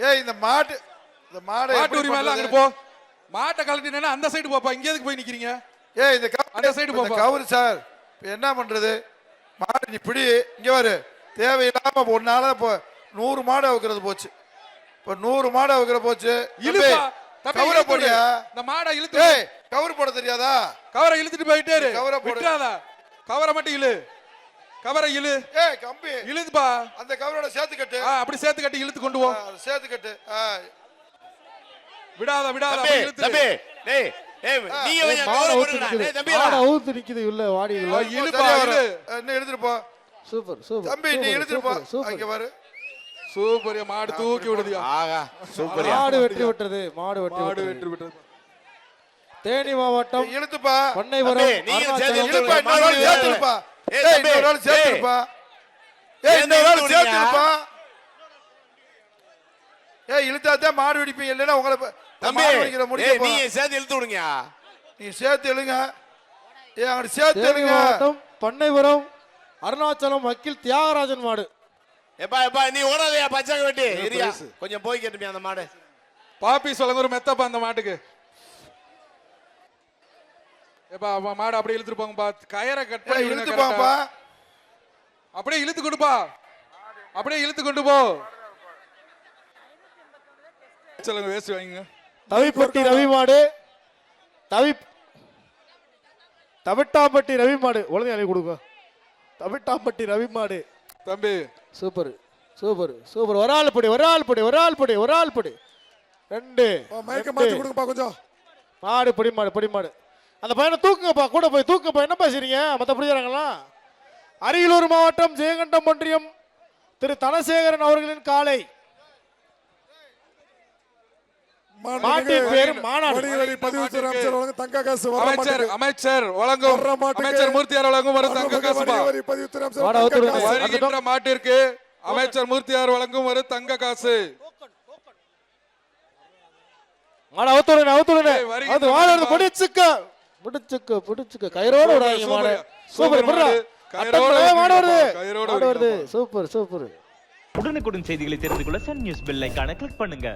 ஏய் இந்த மாட்டு இந்த மாடை மாட்டு உரிமை எல்லாம்? அங்கிட்டு போ. மாட்டை கழட்டினா அந்த சைடு போப்பா. இங்க எதுக்கு போய் நிக்கிறீங்க? ஏய் இந்த அந்த இந்த போப்பா. கவுரு சார் இப்ப என்ன பண்றது? மாடு நீ பிடி இங்க வரு. தேவையில்லாம ஒரு நாளா இப்போ நூறு மாடு அவுக்கிறது போச்சு. இப்ப நூறு மாடு அவுக்கிற போச்சு. கவுரை. போடியா இந்த மாடை இழுத்து கவுரு போட தெரியாதா? கவரை இழுத்துட்டு போயிட்டே கவரை போடு. விட்டுறாத. கவரை மட்டும் இழு. கவரை இழு. ஏய் கம்பி. இழுதுப்பா. அந்த கவரோட சேர்த்து கட்டு ஆ, அப்படி சேர்த்து கட்டி இழுத்து கொண்டு போ. சேர்த்து கட்டு. விடாத விடாத இழுத்து தம்பி டேய் ஏய் கொஞ்சம். நிக்குது டேய் தம்பி மாடு அவுத்து நிக்குது உள்ள வாடி இழுப்பா இழு. இன்னும் எடுத்துட்டு போ. Super super. தம்பி நீ சூப்பர், போ. சூப்பர், அங்க சூப்பர் பாரு. சூப்பர் மாடு தூக்கி விடுதியா. ஆகா சூப்பர்யா. மாடு வெற்றி விட்டது மாடு வெற்றி மாடு வெற்றி விட்டது. தேனி மாவட்டம் இழுத்துப்பா. பண்ணைபுரம் நீங்க சேர்த்து இழுப்பா இன்னொரு ஆள் மாடு சேர்த்துருப்பா. ஏய், ஏய் இன்னொரு ஆள் சேர்த்துருப்பா. ஏய் இன்னொரு ஆள் இழுத்து சேர்த்துருப்பா. ஏய் இழுத்தாதான் மாடு வெடிப்பீங்க இல்லைன்னா உங்களை தம்பி ஏய் நீங்க போறோம். சேர்த்து இழுத்து விடுங்க நீ சேர்த்து எழுங்க ஏ அங்கிட்டு சேர்த்து மாவட்டம் பண்ணைபுரம் அருணாச்சலம் வக்கீல் தியாகராஜன் மாடு. எப்பா எப்பா நீ ஓடாதயா பச்சை வெட்டி. கொஞ்சம் போய் கேட்டுமே அந்த மாடு. பாப்பி சொல்லுங்க ஒரு மெத்தப்பா அந்த மாட்டுக்கு. ஏப்பா அவன் மாடு அப்படியே இழுத்துட்டு போங்கப்பா கயரை கட் பண்ணி இழுத்து. பாப்பா அப்படியே இழுத்து கொடுப்பா. அப்படியே இழுத்து கொண்டு போ. சொல்லுங்க வேஸ்ட் வாங்கிங்க. தவிப்பட்டி ரவி மாடு. தவி தவிட்டாம்பட்டி ரவி மாடு. ஒழுங்கு அள்ளி கொடுங்க. தவிட்டாம்பட்டி ரவி மாடு. தம்பி. சூப்பர். சூப்பர். சூப்பர். ஒரு ஆள் படி ஒரு ஆள் படி ஒரு ஆள் படி ஒரு ஆள் படி. ரெண்டு மயக்க. மாத்தி கொடுங்கப்பா கொஞ்சம். மாடு படி மாடு படி மாடு. அந்த பையனை தூக்குங்கப்பா கூட போய் தூக்குங்கப்பா. என்ன பேசுறீங்க மற்ற பிடிக்கிறாங்களா அரியலூர் மாவட்டம் ஜெயங்கண்டம் ஒன்றியம் திரு தனசேகரன் அவர்களின் காலை. அமைச்சர் வழங்கும் அமைச்சர் மூர்த்தியார் வழங்கும் ஒரு தங்க. காசு. மாட்டிற்கு அமைச்சர் மூர்த்தியார் வழங்கும் ஒரு தங்க காசு. மாடு ஏய், வருகின்ற அது வாழ மாடு. பிடிச்சுக்க பிடிச்சுக்க. கயிறோட விடாதீங்க மாடு. சூப்பர், சூப்பர் சூப்பர் புடுறா. மாடு. வருது. Super super. உடனுக்குடன் செய்திகளை தெரிந்து கொள்ள சன் நியூஸ் பெல் ஐகானை கிளிக் பண்ணுங்க.